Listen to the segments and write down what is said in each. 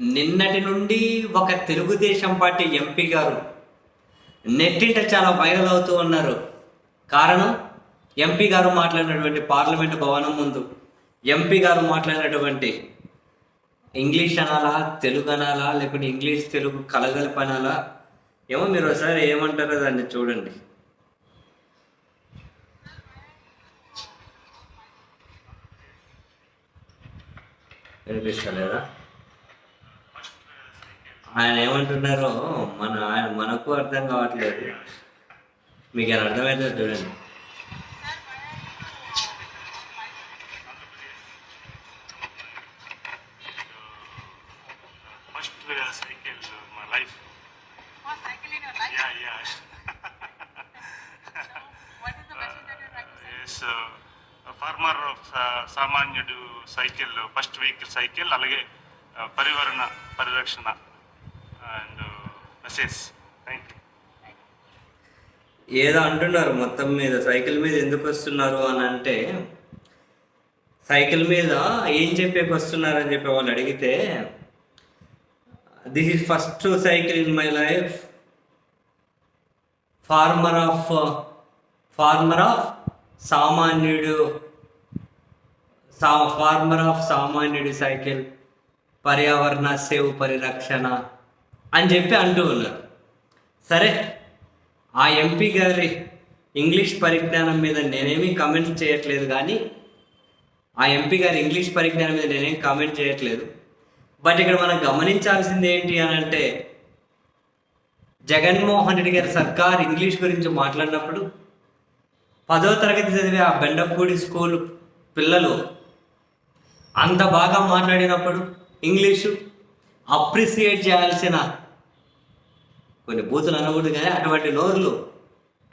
నిన్నటి నుండి ఒక తెలుగుదేశం పార్టీ ఎంపీ గారు నెట్టింట చాలా వైరల్ అవుతూ ఉన్నారు. కారణం ఎంపీ గారు మాట్లాడినటువంటి పార్లమెంట్ భవనం ముందు ఎంపీ గారు మాట్లాడినటువంటి ఇంగ్లీష్ అనాలా తెలుగు అనాలా లేకుంటే ఇంగ్లీష్ తెలుగు కలగలిపి అనాలా? ఏమో మీరు ఒకసారి ఏమంటారో దాన్ని చూడండి. వినిపిస్తలేదా? ఆయన ఏమంటున్నారో మన ఆయన మనకు అర్థం కావట్లేదు. మీకు ఏమైనా అర్థమవుతుందో చూడండి. Uh, uh, సామాన్యుడు సైకిల్ ఫస్ట్ వెహికల్ సైకిల్ అలాగే uh, పరివరణ పరిరక్షణ. అండ్ మెసేజ్ థ్యాంక్ యూ ఏదో అంటున్నారు మొత్తం మీద సైకిల్ మీద ఎందుకు వస్తున్నారు అని అంటే సైకిల్ మీద ఏం చెప్పేకి వస్తున్నారు అని చెప్పి వాళ్ళు అడిగితే this is first cycle in my life farmer of farmer of సామాన్యుడు సా ఫార్మర్ ఆఫ్ సామాన్యుడి సైకిల్ పర్యావరణ సేవ్ పరిరక్షణ అని చెప్పి అంటూ ఉన్నారు. సరే ఆ ఎంపీ గారి ఇంగ్లీష్ పరిజ్ఞానం మీద నేనేమీ కమెంట్ చేయట్లేదు కానీ ఆ ఎంపీ గారి ఇంగ్లీష్ పరిజ్ఞానం మీద నేనేం కామెంట్ చేయట్లేదు. బట్ ఇక్కడ మనం గమనించాల్సింది ఏంటి అని అంటే జగన్మోహన్ రెడ్డి గారి సర్కార్ ఇంగ్లీష్ గురించి మాట్లాడినప్పుడు పదో తరగతి చదివే ఆ బెండపూడి స్కూల్ పిల్లలు అంత బాగా మాట్లాడినప్పుడు ఇంగ్లీషు అప్రిసియేట్ చేయాల్సిన కొన్ని బూతులు అనకూడదు కానీ అటువంటి నోర్లు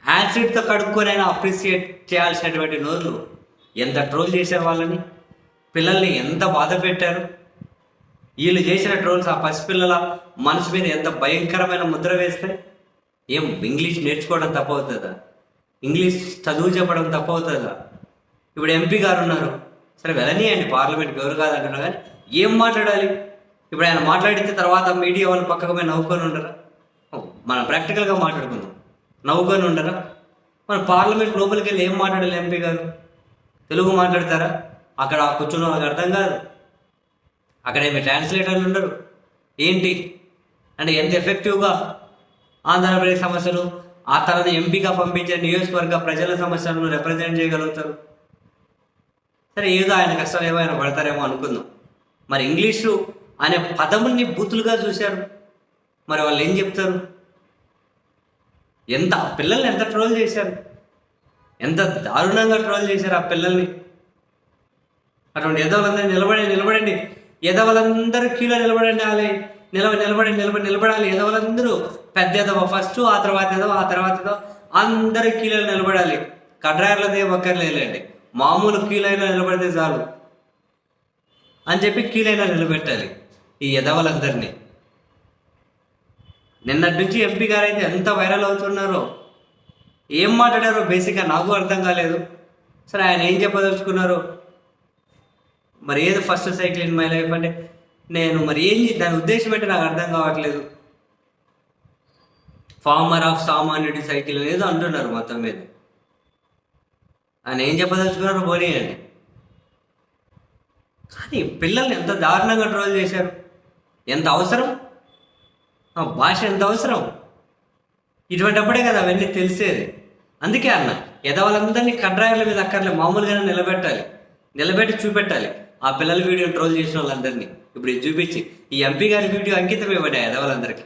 యాసిడ్తో కడుక్కొనైనా అప్రిసియేట్ చేయాల్సినటువంటి నోర్లు ఎంత ట్రోల్ చేశారు వాళ్ళని? పిల్లల్ని ఎంత బాధ పెట్టారు? వీళ్ళు చేసిన ట్రోల్స్ ఆ పసిపిల్లల మనసు మీద ఎంత భయంకరమైన ముద్ర వేస్తే? ఏం ఇంగ్లీష్ నేర్చుకోవడం తప్పవుతుందా? ఇంగ్లీష్ చదువు చెప్పడం తప్పవుతుందా? ఇప్పుడు ఎంపీ గారు ఉన్నారు. సరే వెళ్ళనీయండి పార్లమెంట్కి ఎవరు కాదంటున్నారు కానీ ఏం మాట్లాడాలి? ఇప్పుడు ఆయన మాట్లాడితే తర్వాత మీడియా వాళ్ళు పక్కకు పోయి నవ్వుకొని ఉండరా? మనం ప్రాక్టికల్గా మాట్లాడుకుందాం. నవ్వుకొని ఉండరా? మన పార్లమెంట్ లోపలికి వెళ్ళి ఏం మాట్లాడాలి ఎంపీ గారు? తెలుగు మాట్లాడతారా? అక్కడ కూర్చున్న వాళ్ళకి అర్థం కాదు. అక్కడ ఏమి ట్రాన్స్లేటర్లు ఉండరు. ఏంటి? అంటే ఎంత ఎఫెక్టివ్గా ఆంధ్రప్రదేశ్ సమస్యలు ఆ తర్వాత ఎంపీగా పంపించే నియోజకవర్గ ప్రజల సమస్యలను రిప్రజెంట్ చేయగలుగుతారు? సరే ఏదో ఆయన కష్టాలు ఏమో ఆయన పడతారేమో అనుకుందాం. మరి ఇంగ్లీషు అనే పదముల్ని బూతులుగా చూశారు. మరి వాళ్ళు ఏం చెప్తారు? ఎంత పిల్లల్ని ఎంత ట్రోల్ చేశారు? ఎంత దారుణంగా ట్రోల్ చేశారు ఆ పిల్లల్ని? అటువంటి ఎదవలందరూ నిలబడి నిలబడండి. ఎదవలందరూ కీలో నిలబడండి ఆలే. నిలబ నిలబడి నిలబడి నిలబడాలి. ఎదవలందరూ పెద్ద ఎదవ ఫస్ట్ ఆ తర్వాత ఎదవ ఆ తర్వాత ఎదవ అందరూ కీలో నిలబడాలి. కడ్రాయర్లదే ఒక్కర్లేండి మామూలు కీలైనా నిలబడితే చాలు. అని చెప్పి కీలైనా నిలబెట్టాలి. ఈ ఎదవలందరినీ నిన్నటి నుంచి ఎంపీ గారు అయితే ఎంత వైరల్ అవుతున్నారో ఏం మాట్లాడారో బేసిక్గా నాకు అర్థం కాలేదు. సరే ఆయన ఏం చెప్పదలుచుకున్నారు. మరి ఏది first cycle in my life అంటే నేను మరి ఏం దాని ఉద్దేశం ఏంటి నాకు అర్థం కావట్లేదు. ఫార్మర్ ఆఫ్ సామాన్యుడి సైకిల్ అనేది అంటున్నారు మొత్తం మీద. ఆయన ఏం చెప్పదలుచుకున్నారో పోనీయండి. కానీ పిల్లల్ని ఎంత దారుణంగా ట్రోల్ చేశారు. ఎంత అవసరం? భాష ఎంత అవసరం? ఇటువంటిప్పుడే కదా అవన్నీ తెలిసేది. అందుకే అన్న ఎదవాళ్ళందరినీ కడ్రాయర్ల మీద అక్కర్లే మామూలుగానే నిలబెట్టాలి. నిలబెట్టి చూపెట్టాలి. ఆ పిల్లల వీడియో ట్రోల్ చేసిన వాళ్ళందరినీ. ఇప్పుడు చూపించి ఈ ఎంపీ గారి వీడియో అంకితం ఇవ్వండి ఎదవాళ్ళందరికీ